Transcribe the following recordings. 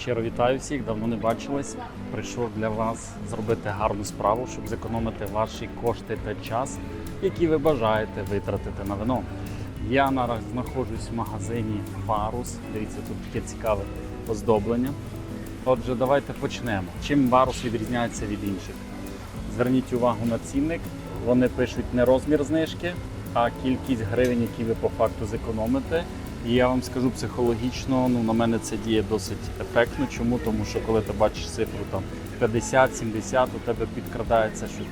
Щиро вітаю всіх, давно не бачились. Прийшов для вас зробити гарну справу, щоб зекономити ваші кошти та час, які ви бажаєте витратити на вино. Я наразі знаходжусь в магазині Варус. Дивіться, тут таке цікаве оздоблення. Отже, давайте почнемо. Чим Варус відрізняється від інших? Зверніть увагу на цінник. Вони пишуть не розмір знижки, а кількість гривень, які ви по факту зекономите. І я вам скажу психологічно, ну на мене це діє досить ефектно. Чому? Тому що коли ти бачиш цифру там 50-70, у тебе підкрадається що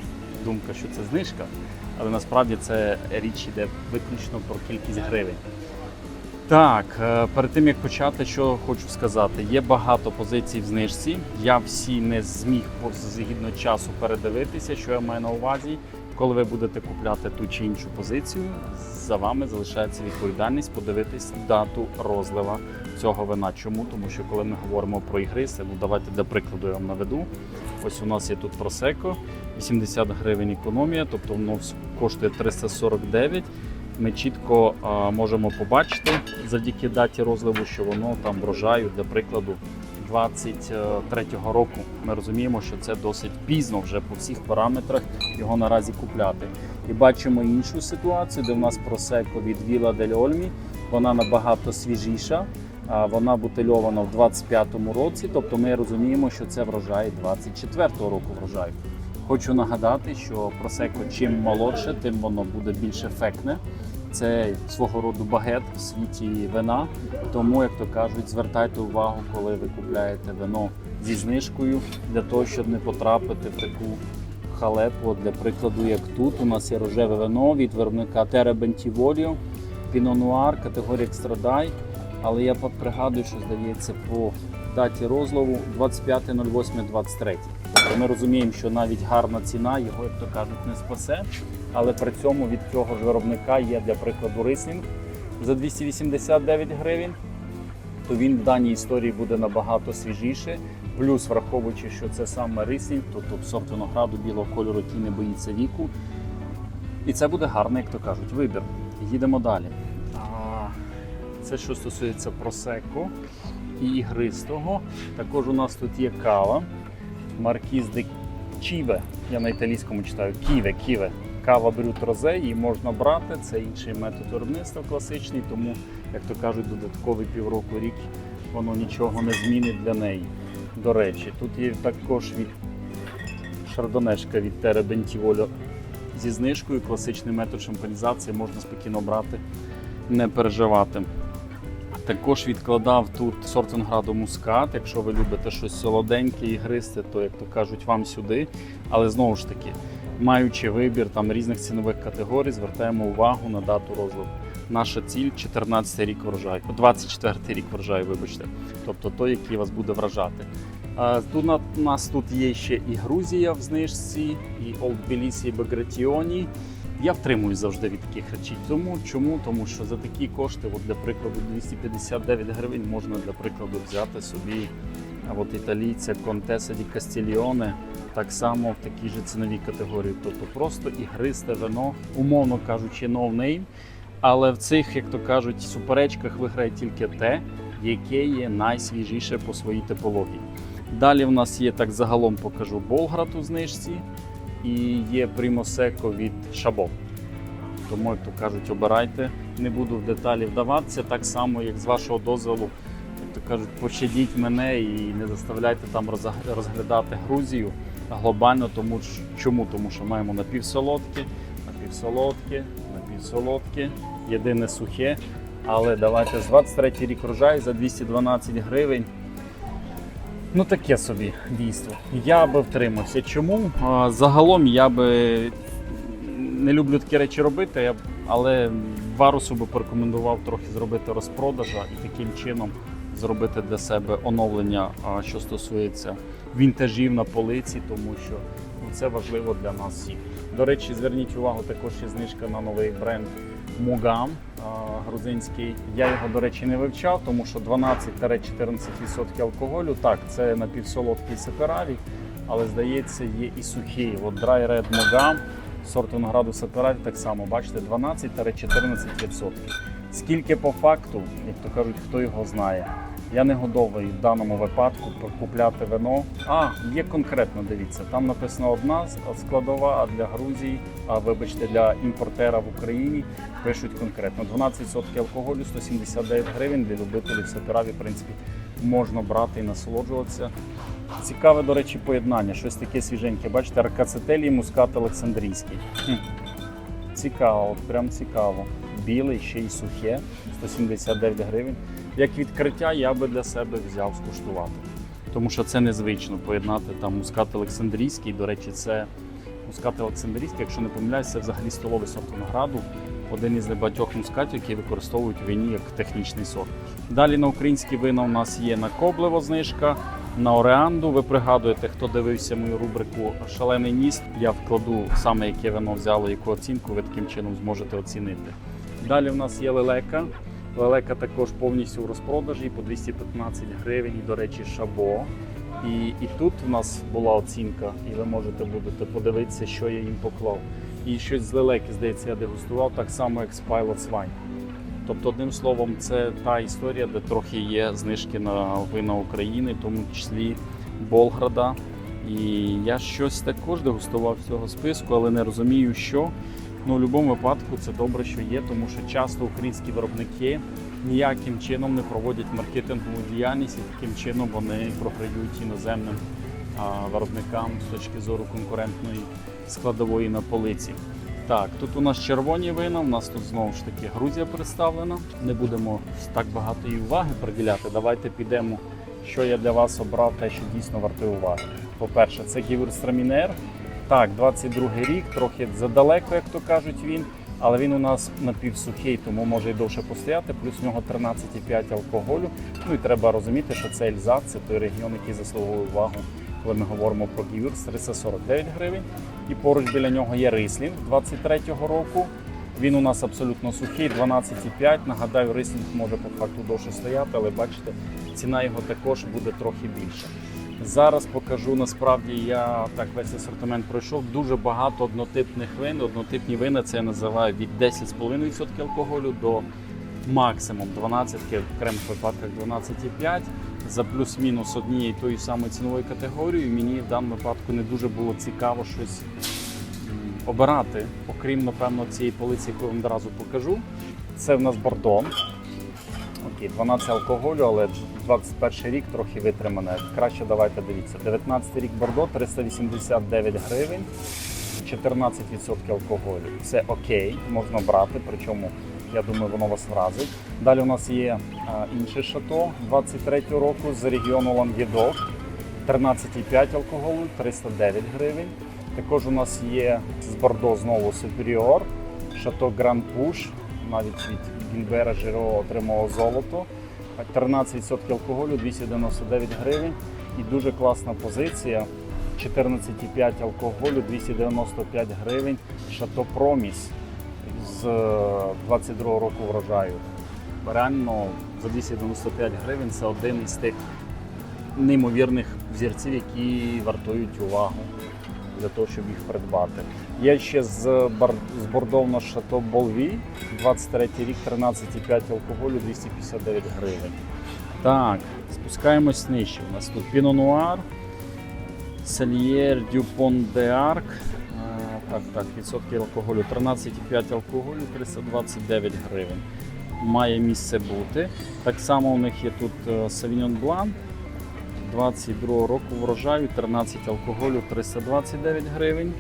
думка, що це знижка, але насправді це річ іде виключно про кількість гривень. Так, е, перед тим як почати, що хочу сказати, є багато позицій в знижці. Я всі не зміг згідно часу передивитися, що я маю на увазі. Коли ви будете купляти ту чи іншу позицію, за вами залишається відповідальність подивитись дату розлива цього вина. Чому? Тому що коли ми говоримо про ігриси, ну давайте для прикладу я вам наведу. Ось у нас є тут просеко, 80 гривень економія, тобто воно коштує 349 ми чітко можемо побачити завдяки даті розливу, що воно там врожаю, для прикладу, 23-го року. Ми розуміємо, що це досить пізно вже по всіх параметрах його наразі купляти. І бачимо іншу ситуацію, де в нас просеко від Віла дель Ольмі. Вона набагато свіжіша. Вона бутильована в 25-му році, тобто ми розуміємо, що це врожай 24-го року врожаю. Хочу нагадати, що просеко чим молодше, тим воно буде більш ефектне. Це свого роду багет в світі вина. Тому, як то кажуть, звертайте увагу, коли ви купляєте вино зі знижкою, для того, щоб не потрапити в таку халепу. Для прикладу, як тут, у нас є рожеве вино від виробника Terra Bentivoglio, Pinot категорія Extra Але я пригадую, що здається по даті розлову 25.08.23. Ми розуміємо, що навіть гарна ціна його, як то кажуть, не спасе. Але при цьому від цього ж виробника є для прикладу рислінг за 289 гривень. То він в даній історії буде набагато свіжіше. Плюс, враховуючи, що це саме рислінг, тобто сорт винограду білого кольору, який не боїться віку. І це буде гарний, як то кажуть, вибір. Їдемо далі. Це що стосується просеко і ігристого. Також у нас тут є кава. Маркіз де Чіве. Я на італійському читаю Ківе, Ківе. Кава брют розе, її можна брати. Це інший метод виробництва класичний, тому, як то кажуть, додатковий півроку рік воно нічого не змінить для неї. До речі, тут є також від шардонешка від Тере Бентіволю зі знижкою. Класичний метод шампанізації можна спокійно брати, не переживати. Також відкладав тут сорт винограду мускат. Якщо ви любите щось солоденьке і гристе, то як то кажуть, вам сюди. Але знову ж таки, маючи вибір там різних цінових категорій, звертаємо увагу на дату розливу. Наша ціль 14 рік врожаю, 24 рік врожаю, вибачте, тобто той, який вас буде вражати. Тут у нас тут є ще і Грузія в знижці, і Old Tbilisi, і Багратіоні. Я втримуюсь завжди від таких речей. Тому чому? Тому що за такі кошти, от для прикладу, 259 гривень можна для прикладу взяти собі от італійця Контеса ді Кастільйоне, так само в такій же ціновій категорії. Тобто просто ігристе вино, умовно кажучи, no. Але в цих, як то кажуть, суперечках виграє тільки те, яке є найсвіжіше по своїй типології. Далі в нас є так загалом покажу Болград у знижці і є Примосеко від Шабо. Тому, як то кажуть, обирайте. Не буду в деталі вдаватися, так само, як з вашого дозволу, як то кажуть, пощадіть мене і не заставляйте там розглядати Грузію глобально. Тому чому? Тому що маємо напівсолодкі, напівсолодкі, напівсолодкі, єдине сухе. Але давайте з 23 рік врожай за 212 гривень. Ну, таке собі дійство. Я би втримався. Чому? Загалом я би не люблю такі речі робити, але варусу би порекомендував трохи зробити розпродажа і таким чином зробити для себе оновлення, що стосується вінтажів на полиці, тому що ну, це важливо для нас всіх. До речі, зверніть увагу, також є знижка на новий бренд Мугам грузинський. Я його, до речі, не вивчав, тому що 12-14% алкоголю. Так, це напівсолодкий сепераві, але здається, є і сухий. От Dry Red Mogam, сорт винограду сепераві, так само, бачите, 12-14%. Скільки по факту, як то кажуть, хто його знає. Я не готовий в даному випадку купляти вино. А, є конкретно, дивіться, там написано одна складова, а для Грузії, а вибачте, для імпортера в Україні пишуть конкретно 12% алкоголю, 179 гривень для любителів сапераві, в принципі, можна брати і насолоджуватися. Цікаве, до речі, поєднання, щось таке свіженьке. Бачите, аркацетелі і мускат Олександрійський. Хм. Цікаво, от прям цікаво. Білий, ще й сухе, 179 гривень. Як відкриття я би для себе взяв скуштувати. Тому що це незвично поєднати там мускат Олександрійський. До речі, це мускат Олександрійський, якщо не помиляюся, це взагалі столовий сорт винограду. Один із небагатьох мускатів, які використовують в вині як технічний сорт. Далі на українські вина у нас є на Коблево знижка, на Ореанду. Ви пригадуєте, хто дивився мою рубрику Шалений ніст. Я вкладу саме яке вино взяло, яку оцінку ви таким чином зможете оцінити. Далі в нас є лелека. Лелека також повністю в розпродажі по 215 гривень. До речі, шабо. І, і тут в нас була оцінка, і ви можете будете подивитися, що я їм поклав. І щось з лелеки, здається, я дегустував так само, як з Pilots Wine. Тобто, одним словом, це та історія, де трохи є знижки на вина України, в тому числі Болграда. І я щось також дегустував з цього списку, але не розумію, що. Ну, в будь-якому випадку це добре, що є, тому що часто українські виробники ніяким чином не проводять маркетингову діяльність і таким чином вони програють іноземним виробникам з точки зору конкурентної складової на полиці. Так, тут у нас червоні вина, у нас тут знову ж таки Грузія представлена. Не будемо так багато її уваги приділяти. Давайте підемо, що я для вас обрав, те, що дійсно вартує уваги. По-перше, це Гівурстрамінер. Так, 22 рік, трохи задалеко, як то кажуть він, але він у нас напівсухий, тому може і довше постояти, плюс в нього 13,5 алкоголю. Ну і треба розуміти, що це Ельзас, це той регіон, який заслуговує увагу, коли ми говоримо про Гівюрс, 349 гривень. І поруч біля нього є Рислінг 23-го року. Він у нас абсолютно сухий, 12,5. Нагадаю, Рислінг може по факту довше стояти, але бачите, ціна його також буде трохи більша. Зараз покажу насправді я так весь асортимент пройшов. Дуже багато однотипних вин. Однотипні вина це я називаю від 10,5% алкоголю до максимум 12, в окремих випадках 12,5 за плюс-мінус однієї тої самої цінової категорії. Мені в даному випадку не дуже було цікаво щось обирати, окрім напевно цієї полиці, яку я вам одразу покажу. Це в нас бордон. Окей, 12 алкоголю, але 21 рік трохи витримане. Краще давайте дивіться. 19 рік Бордо 389 гривень, 14% алкоголю. Це окей, можна брати, причому я думаю, воно вас вразить. Далі у нас є а, інше шато 23 року з регіону Лангедок. 13,5 алкоголю, 309 гривень. Також у нас є з Бордо знову Superior, шато Гранд Пуш, навіть від Гільбера Жиро отримало золото. 13% алкоголю, 299 гривень. І дуже класна позиція. 14,5 алкоголю, 295 гривень. Шато Проміс з 22 року врожаю. Реально за 295 гривень це один із тих неймовірних взірців, які вартують увагу для того, щоб їх придбати. Є ще з, бордовно Шато Болві, 23 рік, 13,5 алкоголю, 259 гривень. Так, спускаємось нижче. У нас тут Pinot Noir, Сельєр Дюпон де Арк. Так, так, відсотки алкоголю 13,5 алкоголю, 329 гривень. Має місце бути. Так само у них є тут Sauvignon Blanc 22 року врожаю, 13 алкоголю, 329 гривень.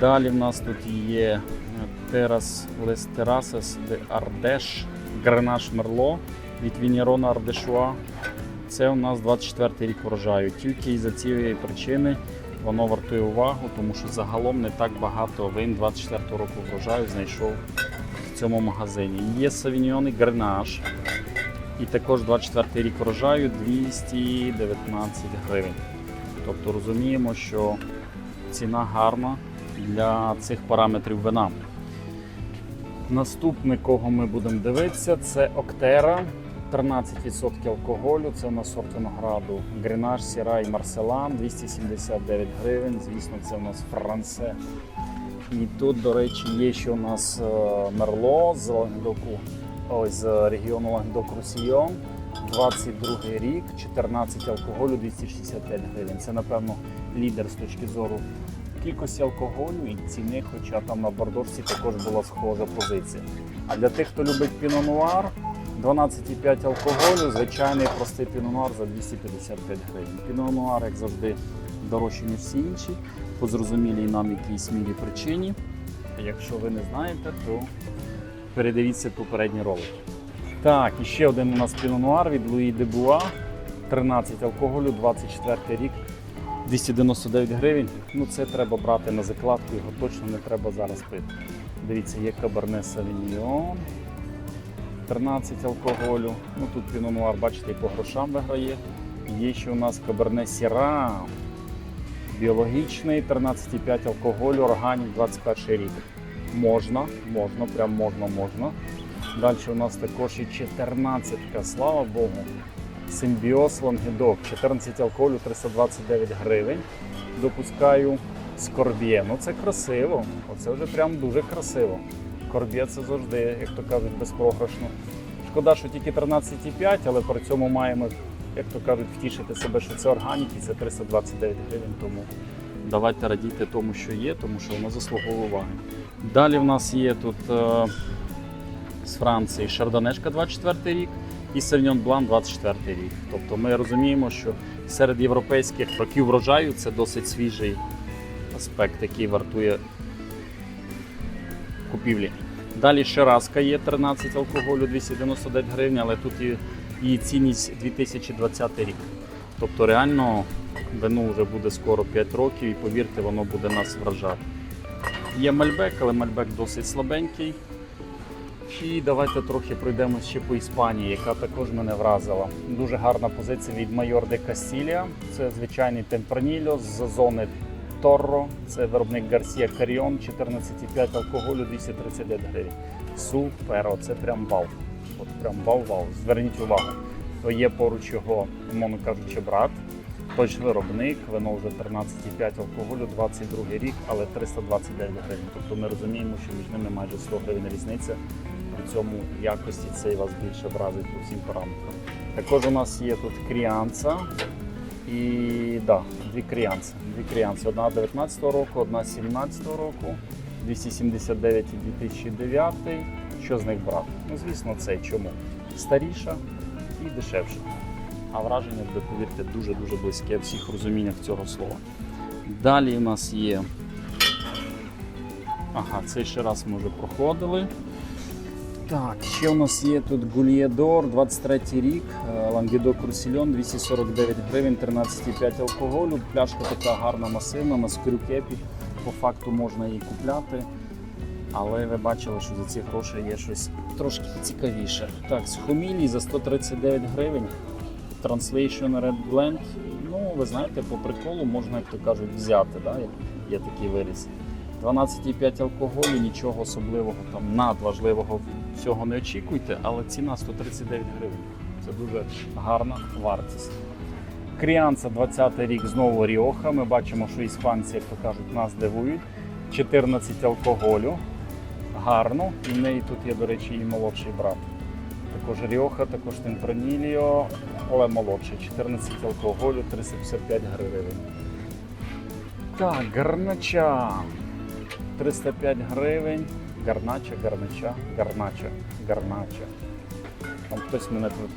Далі в нас тут є Терас Лес Терасес де Ардеш Гренаш Мерло від Вінірона Ардешуа. Це у нас 24 рік врожаю. Тільки із-за цієї причини воно вартує увагу, тому що загалом не так багато вин 24 року врожаю знайшов в цьому магазині. Є Савіньйон і Гренаш. І також 24 рік врожаю 219 гривень. Тобто розуміємо, що ціна гарна для цих параметрів вина. Наступне, кого ми будемо дивитися, це Октера. 13% алкоголю, це у нас сорт винограду. Гренаж, Сіра і Марселан 279 гривень. Звісно, це у нас Франце. І тут, до речі, є ще у нас е, Мерло з Лангедоку, ось з регіону Лангедок Русійон. 22 рік, 14 алкоголю, 265 гривень. Це, напевно, лідер з точки зору кількості алкоголю і ціни, хоча там на бордорці також була схожа позиція. А для тих, хто любить пінонуар, 12,5 алкоголю, звичайний простий пінонуар за 255 гривень. Пінонуар, як завжди, дорожчий, ніж всі інші, по зрозумілій нам якійсь мірі причині. Якщо ви не знаєте, то передивіться попередні ролики. Так, і ще один у нас пінонуар від Луї Дебуа. 13 алкоголю, 24 рік, 299 гривень. Ну це треба брати на закладку, його точно не треба зараз пити. Дивіться, є Каберне Савіньйон. 13 алкоголю. Ну тут пінонуар, бачите, по грошам виграє. Є ще у нас Каберне Сіра. Біологічний, 13,5 алкоголю, органік 21 рік. Можна, можна, прям можна, можна. Далі у нас також і 14, слава Богу. Симбіоз Лангедок, 14 алкоголю, 329 гривень. Допускаю скорб'є. Ну це красиво. Оце вже прям дуже красиво. Корб'є це завжди, як то кажуть, безпрограшно. Шкода, що тільки 13,5, але при цьому маємо, як то кажуть, втішити себе, що це органік і це 329 гривень. Тому давайте радійте тому, що є, тому що воно заслуговує уваги. Далі в нас є тут е, з Франції Шардонешка 24 рік і Савіньон Блан 24 рік. Тобто ми розуміємо, що серед європейських років врожаю це досить свіжий аспект, який вартує купівлі. Далі Ширазка є 13 алкоголю 299 гривень, але тут її цінність 2020 рік. Тобто реально вину вже буде скоро 5 років і повірте, воно буде нас вражати. Є Мальбек, але Мальбек досить слабенький. І давайте трохи пройдемо ще по Іспанії, яка також мене вразила. Дуже гарна позиція від Майор де Кастілія. Це звичайний темпранільо з зони Торро. Це виробник Гарсія Каріон, 14,5 алкоголю, 239 гривень. Супер, оце прям вау. От прям вау-вау. Зверніть увагу. Є поруч його, умовно кажучи, брат. Той ж виробник, вино вже 13,5 алкоголю, 22 рік, але 329 гривень. Тобто ми розуміємо, що між ними майже 100 гривень різниця. При цьому якості цей вас більше вразить по всім параметрам. Також у нас є тут кріанца і да, дві кріанці. Дві кріанці. Одна 19 року, одна 17 року, 279 і 2009. Що з них брати? Ну, звісно, цей чому? Старіша і дешевша. А враження повірте, дуже-дуже близьке в всіх розуміннях цього слова. Далі у нас є. Ага, цей ще раз ми вже проходили. Так, ще у нас є тут Гульєдор, 23 рік, Лангедок Русільон, 249 гривень, 13,5 алкоголю. Пляшка така гарна, масивна, на скрюкепі. По факту можна її купляти. Але ви бачили, що за ці гроші є щось трошки цікавіше. Так, з Хомілі за 139 гривень. Translation Red Blend. Ну, ви знаєте, по приколу можна, як то кажуть, взяти. Да? Є такий виріс. 12,5 алкоголю, нічого особливого, там надважливого всього не очікуйте, але ціна 139 гривень. Це дуже гарна вартість. Кріанца 20 рік знову Ріоха. Ми бачимо, що іспанці, як то кажуть, нас дивують. 14 алкоголю. Гарно. І в неї тут є, до речі, і молодший брат. Також Ріоха, також Темпраніліо, але молодший. 14 алкоголю, 355 гривень. Так, гарнача. 305 гривень. Гарнача, гарнача, гарнача, гарнача. Там хтось мене тут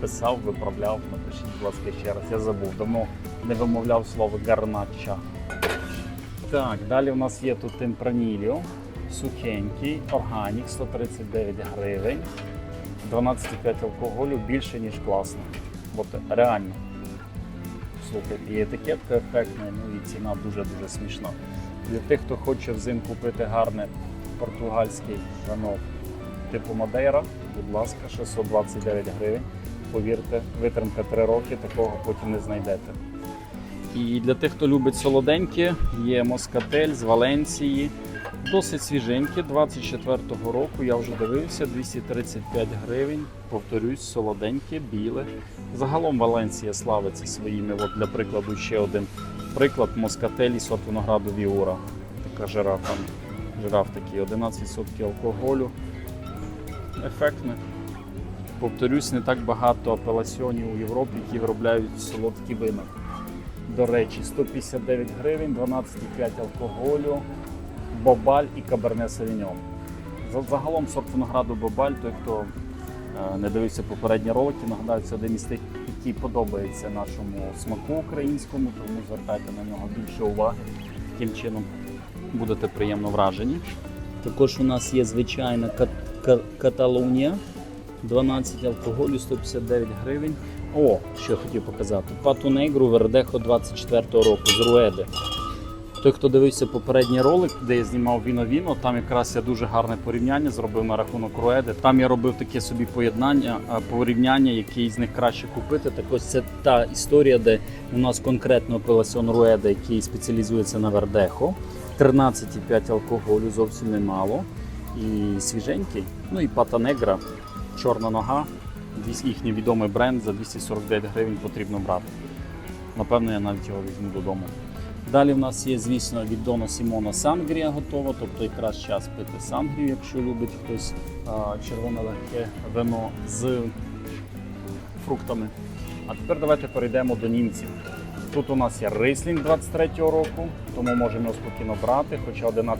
писав, виправляв, напишіть, будь ласка, ще раз. Я забув, давно не вимовляв слово гарнача. Так, далі у нас є тут темпраніліо, сухенький, органік, 139 гривень, 12,5 алкоголю, більше, ніж класно. От реально. Слухайте, і етикетка ефектна, ну і ціна дуже-дуже смішна. Для тих, хто хоче взимку купити гарне португальське вино типу Мадейра, будь ласка, 629 гривень. Повірте, витримка 3 роки, такого потім не знайдете. І для тих, хто любить солоденьке, є москатель з Валенції. Досить свіженьке, 24-го року. Я вже дивився, 235 гривень. Повторюсь, солоденьке, біле. Загалом Валенція славиться своїми. От для прикладу, ще один приклад москатель і сорт винограду Віура. Така жираф там. Жираф такий, 11% алкоголю. Ефектне. Повторюсь, не так багато апеласьонів у Європі, які виробляють солодкі вина. До речі, 159 гривень, 12,5 алкоголю, Бобаль і Каберне Савіньон. Загалом сорт винограду Бобаль, той, хто е, не дивився попередні ролики, нагадаю, це один із тих, який подобається нашому смаку українському, тому звертайте на нього більше уваги. Таким чином будете приємно вражені. Також у нас є звичайна кат- кат Каталунія. 12 алкоголю, 159 гривень. О, що я хотів показати. Пату Негру Вердехо 24-го року з Руеди. Той, хто дивився попередній ролик, де я знімав віно-віно, там якраз я дуже гарне порівняння зробив на рахунок Руеди. Там я робив таке собі поєднання, порівняння, який з них краще купити. Так ось це та історія, де у нас конкретно апелаціон Руеди, який спеціалізується на Вердехо. 13,5 алкоголю, зовсім немало. І свіженький. Ну і Пата Негра, чорна нога, їхній відомий бренд за 249 гривень потрібно брати. Напевно, я навіть його візьму додому. Далі в нас є, звісно, від Дона Сімона Сангрія готова, тобто якраз час пити сангрію, якщо любить хтось червоне легке вино з фруктами. А тепер давайте перейдемо до німців. Тут у нас є рислінг 23-го року, тому можемо його спокійно брати, хоча 11%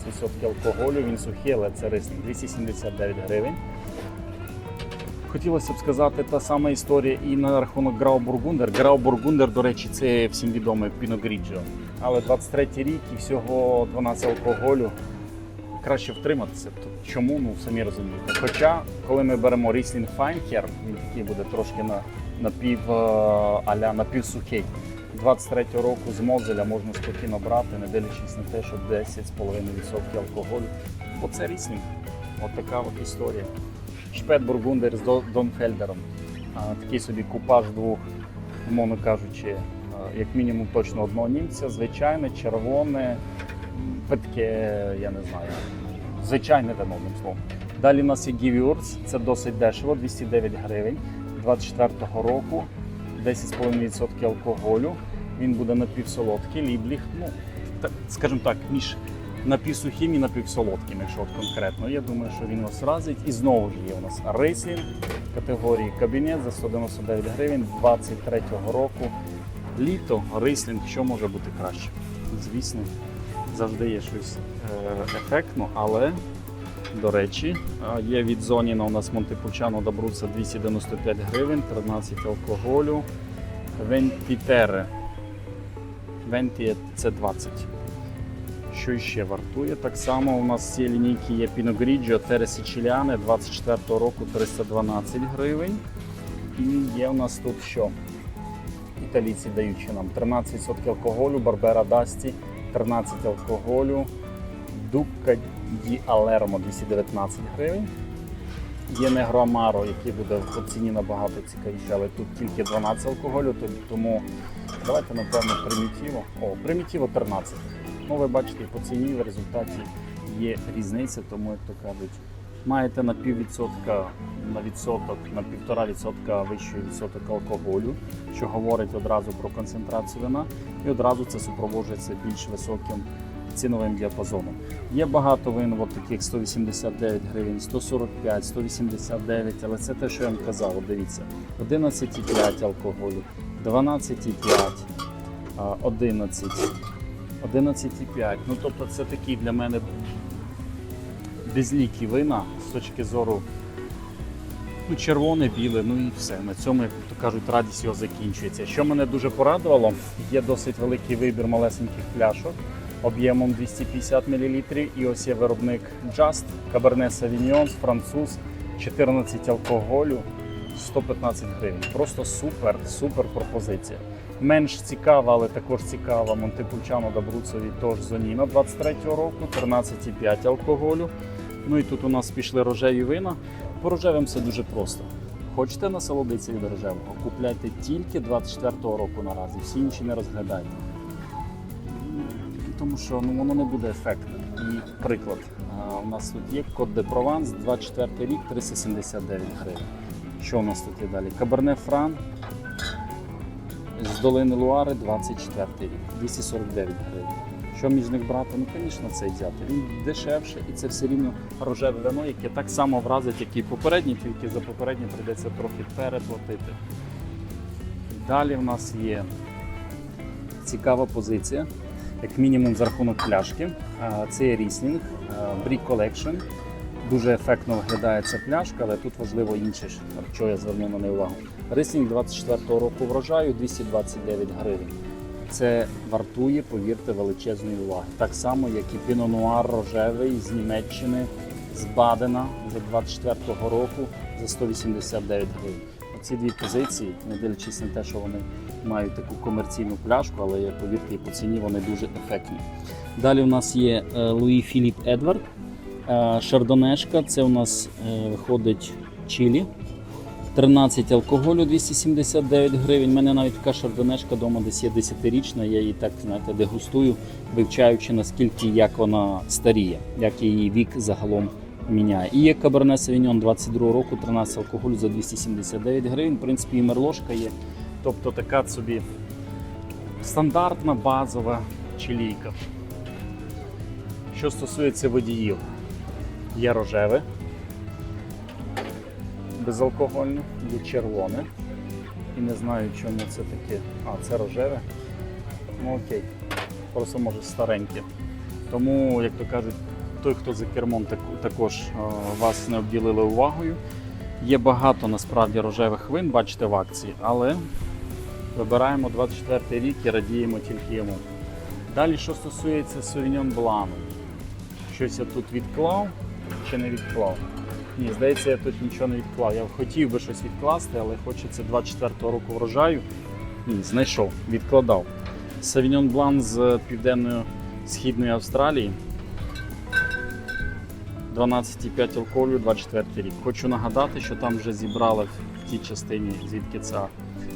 алкоголю, він сухий, але це рислінг 279 гривень. Хотілося б сказати та сама історія і на рахунок Грау Бургундер. Грау Бургундер, до речі, це всім відомий Піно Гріджо. Але 23 рік і всього 12 алкоголю. Краще втриматися. Т- Чому? Ну самі розумієте. Хоча, коли ми беремо Riesling Feinherr, він такий буде трошки на напів е, аля напівсухий. 23 року з Мозеля можна спокійно брати, не дивлячись на те, що 10,5% алкоголю. Бо це Riesling. От така от історія. Шпет Бургундер з Донфельдером. Такий собі купаж двох, умовно кажучи, як мінімум точно одного німця, звичайне, червоне, питке, я не знаю, звичайне вино, одним словом. Далі у нас є Гівюрц, це досить дешево, 209 гривень 24-го року, 10,5% алкоголю. Він буде напівсолодкий, лібліх, ну, так, скажімо так, між напівсухим і напівсолодким, якщо от конкретно. Я думаю, що він вас разить. І знову ж є у нас рейсінг категорії кабінет за 199 гривень 23-го року. Літо, рейслінг, що може бути краще? Звісно, завжди є щось е, ефектно, але, до речі, е, є від Зоніна у нас Монтепульчано Добруца 295 гривень, 13 алкоголю. Вентітере. Венті це 20. Що ще вартує? Так само у нас цієї лінійки є Grigio Terre Siciliane 24 року 312 гривень. І є у нас тут що? Італійці даючи нам 13% алкоголю, Барбера Дасті 13 алкоголю, Дукка Ді Алермо 219 гривень. Є Негро Амаро, який буде по ціні набагато цікавіше, але тут тільки 12 алкоголю, тому давайте напевно примітіво. О, примітіво 13. Ну, ви бачите, по ціні в результаті є різниця, тому, як то кажуть, маєте на піввідсотка на відсоток, на півтора відсотка вищий відсоток алкоголю, що говорить одразу про концентрацію вина, і одразу це супроводжується більш високим ціновим діапазоном. Є багато вин, от таких 189 гривень, 145, 189, але це те, що я вам казав, дивіться, 11,5 алкоголю, 12,5, а, 11. 11,5. Ну тобто це такі для мене безлікі вина з точки зору ну, червоне, біле, ну і все. На цьому, як то кажуть, радість його закінчується. Що мене дуже порадувало, є досить великий вибір малесеньких пляшок об'ємом 250 мл. І ось є виробник Just, Cabernet Sauvignon, француз, 14 алкоголю, 115 гривень. Просто супер, супер пропозиція. Менш цікава, але також цікава Монтепульчано Добруцові тож Зоніна 23-го року, 13,5 алкоголю. Ну і тут у нас пішли рожеві вина. По рожевим все дуже просто. Хочете насолодитися від рожевого? Купляйте тільки 24-го року наразі, всі інші не розглядайте. Тому що ну, воно не буде ефектним. І приклад, у нас тут є Код де Прованс, 24 рік, 379 гривень. Що у нас тут є далі? Каберне Фран з долини Луари 24 рік, 249 гривень. Що між них брати? Ну, звісно, цей взяти. Він дешевше і це все рівно рожеве вино, яке так само вразить, як і попередній, тільки за попереднє прийдеться трохи переплатити. Далі в нас є цікава позиція, як мінімум за рахунок пляшки. Це є ріслінг, Brick Collection. Дуже ефектно виглядає ця пляшка, але тут важливо інше, що я звернув на неї увагу. Рислінг 24-го року врожаю 229 гривень. Це вартує, повірте, величезної уваги. Так само, як і пінонуар рожевий з Німеччини, з Бадена за 24-го року за 189 гривень. Оці дві позиції, не дивлячись на те, що вони мають таку комерційну пляшку, але повірте, і по ціні вони дуже ефектні. Далі у нас є Луї Філіп Едвард. Шардонешка, це у нас е, виходить чилі. 13 алкоголю 279 гривень. У мене навіть така шардонешка вдома десь є 10-річна, я її так знаєте, дегустую, вивчаючи наскільки як вона старіє, як її вік загалом міняє. І є Каберне Савіньон 22 року, 13 алкоголю за 279 гривень. В принципі, і мерлошка є. Тобто така собі стандартна базова чилійка. Що стосується водіїв, є рожеве, безалкогольне, є червоне. І не знаю, чому це таке. А, це рожеве. Ну окей. Просто може стареньке. Тому, як то кажуть, той, хто за кермом, так- також е, вас не обділили увагою. Є багато насправді рожевих вин, бачите в акції, але вибираємо 24 рік і радіємо тільки йому. Далі, що стосується Sauvignon Blanc. Щось я тут відклав чи не відклав? Ні, здається, я тут нічого не відклав. Я хотів би щось відкласти, але хочеться 24-го року врожаю. Ні, знайшов, відкладав. Sauvignon Blanc з південної східної Австралії. 12,5 алкоголю, 24 рік. Хочу нагадати, що там вже зібрали в тій частині, звідки ця,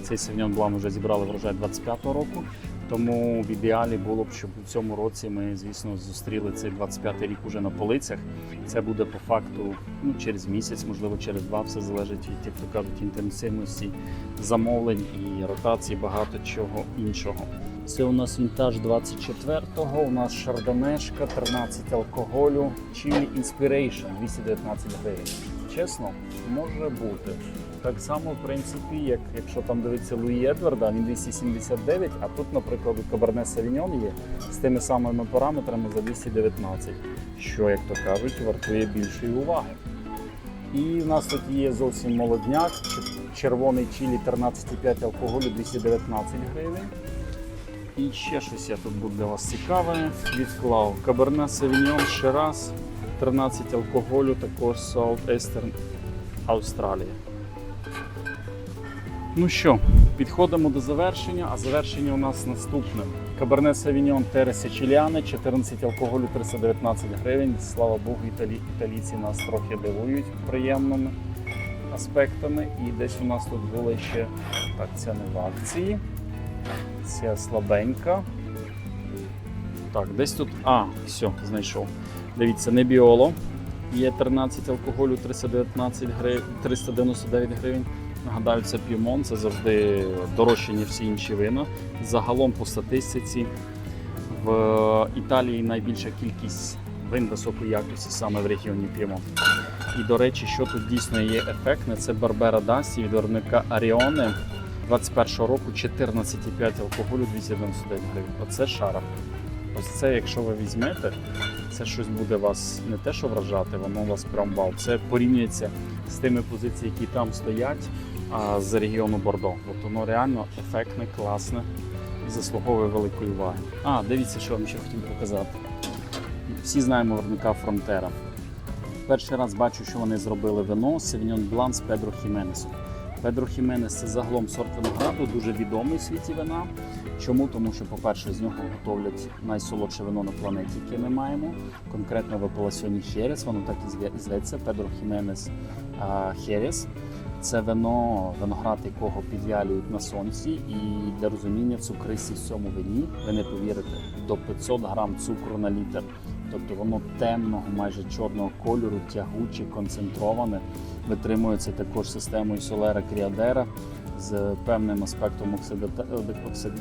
цей Sauvignon Blanc вже зібрали врожай 25-го року. Тому в ідеалі було б, щоб у цьому році ми, звісно, зустріли цей 25-й рік уже на полицях. Це буде по факту ну, через місяць, можливо, через два. Все залежить від, як то кажуть, інтенсивності замовлень і ротації, багато чого іншого. Це у нас вінтаж 24-го, у нас шардонешка, 13 алкоголю, Chili Inspiration 219 гривень. Чесно, може бути. Так само, в принципі, як якщо там дивиться Луї Едварда, він 279, а тут, наприклад, Каберне Савіньон є з тими самими параметрами за 219, що, як то кажуть, вартує більшої уваги. І в нас тут є зовсім молодняк, червоний чилі 13,5 алкоголю 219 гривень. І ще щось я тут буду для вас цікаве. Відклав Каберне Савіньон ще раз. 13 алкоголю, також South Eastern Австралія. Ну що, підходимо до завершення, а завершення у нас наступне. Каберне Савіньон Тересе Чіліане, 14 алкоголю 319 гривень. Слава Богу, італі... італійці нас трохи дивують приємними аспектами. І десь у нас тут були ще так, це не в акції. Це слабенька. Так, десь тут. А, все, знайшов. Дивіться, не біоло. Є 13 алкоголю 319 гривень, 399 гривень. Нагадаю, це п'юмон, це завжди дорожче, ніж всі інші вина. Загалом по статистиці в Італії найбільша кількість вин високої якості саме в регіоні П'ємонт. І до речі, що тут дійсно є ефектне, це Барбера Дасі від виробника Аріоне 21-го року 14,5 алкоголю 299 гривень. Оце шара. Ось це, якщо ви візьмете, це щось буде вас не те, що вражати, воно вас прям вау. Це порівнюється з тими позиціями, які там стоять з регіону Бордо. От воно реально ефектне, класне і заслуговує великої уваги. А, дивіться, що вам ще хотів показати. Всі знаємо виробника Фронтера. Перший раз бачу, що вони зробили вино Sauvignon Blanc з Педро Хіменесом. Педро Хіменес це загалом сорт винограду, дуже відомий у світі вина. Чому? Тому що, по-перше, з нього готовлять найсолодше вино на планеті, яке ми маємо. Конкретно в апеласьоні Херес, воно так і зве- зветься Педро Хіменес Херес. Це вино, виноград якого підвялюють на сонці, і для розуміння цукристість в цьому вині, ви не повірите, до 500 грам цукру на літр. Тобто воно темного, майже чорного кольору, тягуче, концентроване, витримується також системою Солера Кріадера з певним аспектом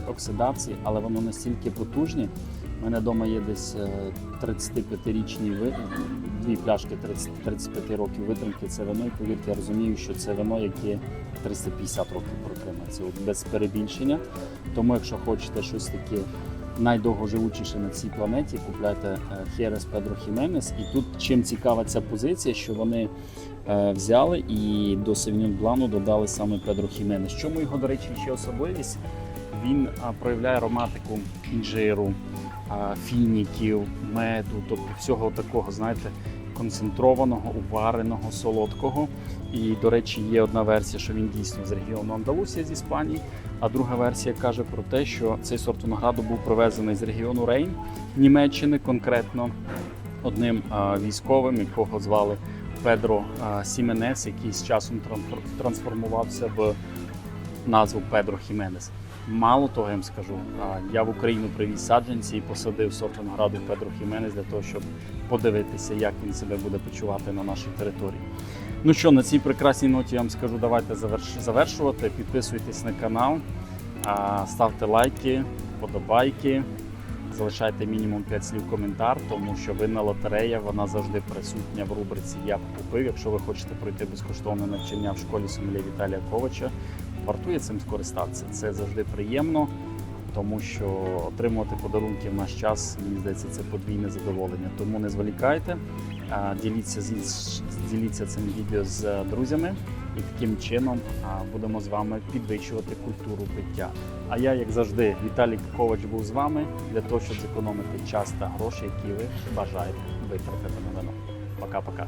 оксидації, але воно настільки потужне, У мене вдома є десь е, 35-річні ви... дві пляшки 30... 35 років витримки. Це вино, і повірте, я розумію, що це вино, яке 350 років протримається, от без перебільшення. Тому, якщо хочете щось таке найдовгоживучіше на цій планеті, купляйте Херес Педро Хіменес. І тут чим цікава ця позиція, що вони е, взяли і до Севіньон Блану додали саме Педро Хіменес. Чому його, до речі, ще особливість? Він проявляє ароматику інжиру, фініків, меду, тобто всього такого, знаєте, концентрованого, увареного, солодкого. І, до речі, є одна версія, що він дійсно з регіону Андалусія з Іспанії. А друга версія каже про те, що цей сорт винограду був привезений з регіону Рейн Німеччини, конкретно одним військовим, якого звали Педро Сіменес, який з часом трансформувався в назву Педро Хіменес. Мало того, я вам скажу, я в Україну привіз саджанці і посадив сорт винограду Педро Хіменес для того, щоб подивитися, як він себе буде почувати на нашій території. Ну що, на цій прекрасній ноті я вам скажу, давайте завершувати. Підписуйтесь на канал, ставте лайки, подобайки, залишайте мінімум 5 слів коментар, тому що винна лотерея вона завжди присутня в рубриці Я купив. Якщо ви хочете пройти безкоштовне навчання в школі Сомелія Віталія Ковача, вартує цим скористатися. Це завжди приємно, тому що отримувати подарунки в наш час, мені здається, це подвійне задоволення. Тому не зволікайте, діліться, з- діліться цим відео з друзями, і таким чином будемо з вами підвищувати культуру пиття. А я, як завжди, Віталій Ковач був з вами для того, щоб зекономити час та гроші, які ви бажаєте витратити на вино. Пока-пока.